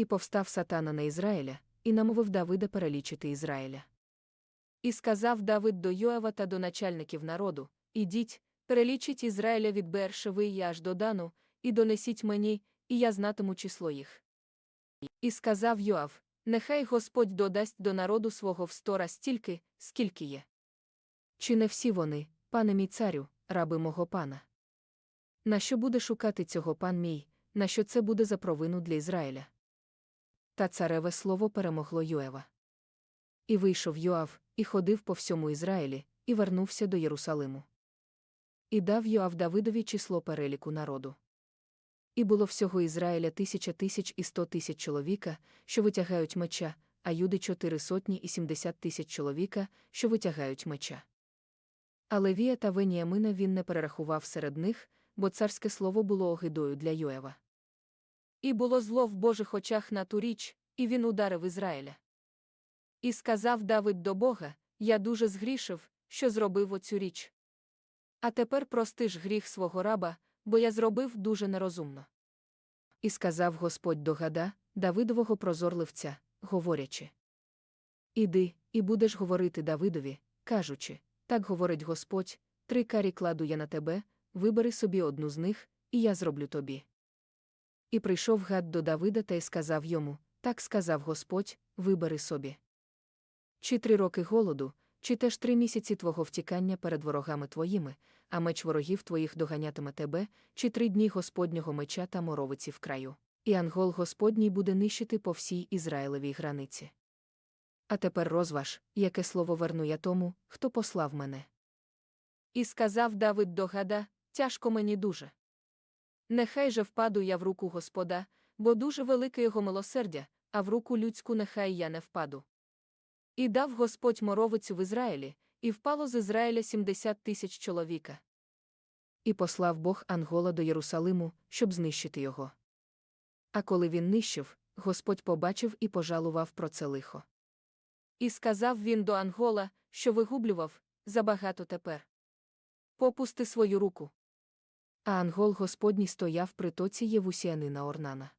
І повстав сатана на Ізраїля, і намовив Давида перелічити Ізраїля. І сказав Давид до Йоава та до начальників народу: Ідіть, перелічіть Ізраїля від Бершеви і аж до Дану, і донесіть мені, і я знатиму число їх. І сказав Йоав: Нехай Господь додасть до народу свого в сто раз стільки, скільки є. Чи не всі вони, пане мій царю, раби мого пана? На що буде шукати цього пан мій, на що це буде за провину для Ізраїля? Та цареве слово перемогло Йоева. І вийшов Йоав, і ходив по всьому Ізраїлі, і вернувся до Єрусалиму. І дав Йоав Давидові число переліку народу. І було всього Ізраїля тисяча тисяч і сто тисяч чоловіка, що витягають меча, а юди чотири сотні і сімдесят тисяч чоловіка, що витягають меча. Але Вія та Веніамина він не перерахував серед них, бо царське слово було огидою для Йоева. І було зло в Божих очах на ту річ, і він ударив Ізраїля. І сказав Давид до Бога: Я дуже згрішив, що зробив оцю річ. А тепер прости ж гріх свого раба, бо я зробив дуже нерозумно. І сказав Господь до гада, Давидового прозорливця, говорячи: Іди, і будеш говорити Давидові, кажучи, так говорить Господь, три карі кладу я на тебе, вибери собі одну з них, і я зроблю тобі. І прийшов гад до Давида та й сказав йому: Так сказав Господь, вибери собі. Чи три роки голоду, чи теж три місяці твого втікання перед ворогами твоїми, а меч ворогів твоїх доганятиме тебе, чи три дні Господнього меча та моровиці в краю, і ангол Господній буде нищити по всій Ізраїлевій границі. А тепер розваж, яке слово верну я тому, хто послав мене. І сказав Давид до гада, тяжко мені дуже. Нехай же впаду я в руку Господа, бо дуже велике його милосердя, а в руку людську нехай я не впаду. І дав Господь моровицю в Ізраїлі, і впало з Ізраїля сімдесят тисяч чоловіка. І послав Бог Ангола до Єрусалиму, щоб знищити його. А коли він нищив, Господь побачив і пожалував про це лихо. І сказав він до Ангола, що вигублював, забагато тепер. Попусти свою руку. А ангол Господній стояв при тоці Євусіанина Орнана.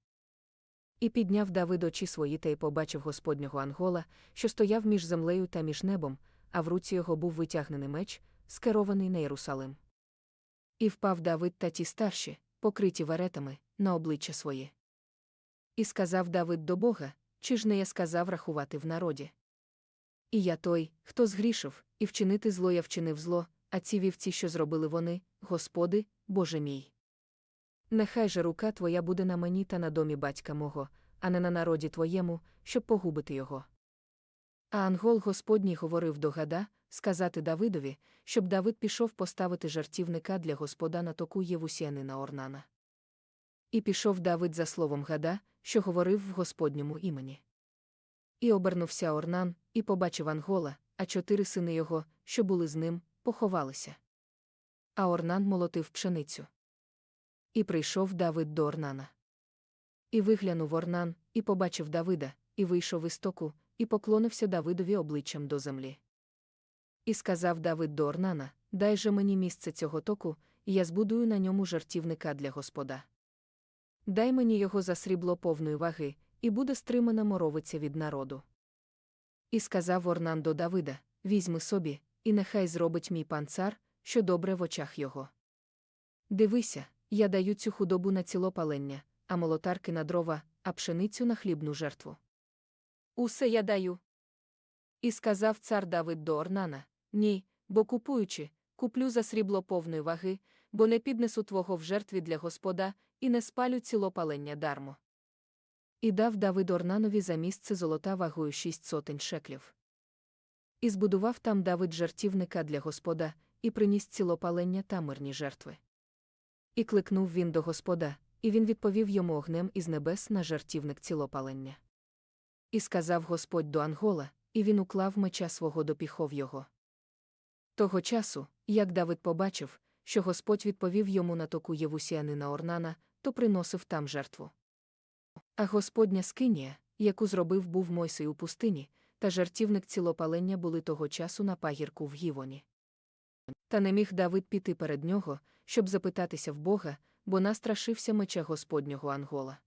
І підняв Давид очі свої та й побачив Господнього ангола, що стояв між землею та між небом, а в руці його був витягнений меч, скерований на Єрусалим. І впав Давид та ті старші, покриті веретами, на обличчя своє. І сказав Давид до Бога, чи ж не я сказав рахувати в народі. І я той, хто згрішив, і вчинити зло я вчинив зло, а ці вівці, що зробили вони, Господи, Боже мій. Нехай же рука твоя буде на мені та на домі батька мого, а не на народі твоєму, щоб погубити його. А ангол Господній говорив до гада, сказати Давидові, щоб Давид пішов поставити жартівника для Господа на току Євусіанина Орнана. І пішов Давид за словом гада, що говорив в Господньому імені. І обернувся Орнан, і побачив ангола, а чотири сини його, що були з ним, поховалися. А Орнан молотив пшеницю. І прийшов Давид до Орнана. І виглянув Орнан, і побачив Давида, і вийшов із току, і поклонився Давидові обличчям до землі. І сказав Давид до Орнана: Дай же мені місце цього току, і я збудую на ньому жартівника для Господа. Дай мені його за срібло повної ваги, і буде стримана моровиця від народу. І сказав Орнан до Давида: Візьми собі, і нехай зробить мій пан цар, що добре в очах його. Дивися, я даю цю худобу на цілопалення, а молотарки на дрова, а пшеницю на хлібну жертву. Усе я даю. І сказав цар Давид до Орнана: Ні, бо купуючи, куплю за срібло повної ваги, бо не піднесу твого в жертві для Господа, і не спалю цілопалення дармо. І дав Давид Орнанові за місце золота вагою шість сотень шеклів. І збудував там Давид жертівника для Господа, і приніс цілопалення та мирні жертви. І кликнув він до Господа, і він відповів йому огнем із небес на жертівник цілопалення. І сказав Господь до Ангола, і він уклав меча свого до піхов його. Того часу, як Давид побачив, що Господь відповів йому на току Євусіанина Орнана, то приносив там жертву. А Господня скинія, яку зробив був Мойсей у пустині, та жартівник цілопалення були того часу на пагірку в Гівоні. Та не міг Давид піти перед нього, щоб запитатися в Бога, бо настрашився меча Господнього Ангола.